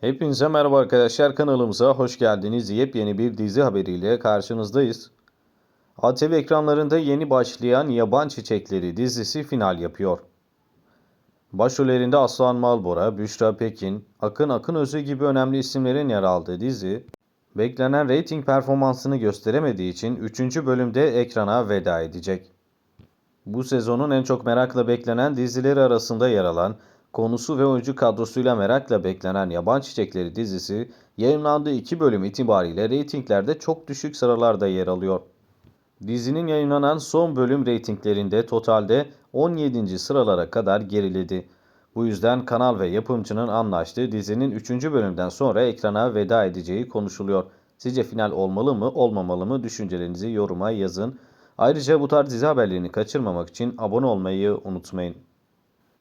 Hepinize merhaba arkadaşlar kanalımıza hoş geldiniz. Yepyeni bir dizi haberiyle karşınızdayız. ATV ekranlarında yeni başlayan Yaban Çiçekleri dizisi final yapıyor. Başrollerinde Aslan Malbora, Büşra Pekin, Akın Akın Özü gibi önemli isimlerin yer aldığı dizi, beklenen reyting performansını gösteremediği için 3. bölümde ekrana veda edecek. Bu sezonun en çok merakla beklenen dizileri arasında yer alan, konusu ve oyuncu kadrosuyla merakla beklenen Yaban Çiçekleri dizisi yayınlandığı iki bölüm itibariyle reytinglerde çok düşük sıralarda yer alıyor. Dizinin yayınlanan son bölüm reytinglerinde totalde 17. sıralara kadar geriledi. Bu yüzden kanal ve yapımcının anlaştığı dizinin 3. bölümden sonra ekrana veda edeceği konuşuluyor. Sizce final olmalı mı olmamalı mı düşüncelerinizi yoruma yazın. Ayrıca bu tarz dizi haberlerini kaçırmamak için abone olmayı unutmayın.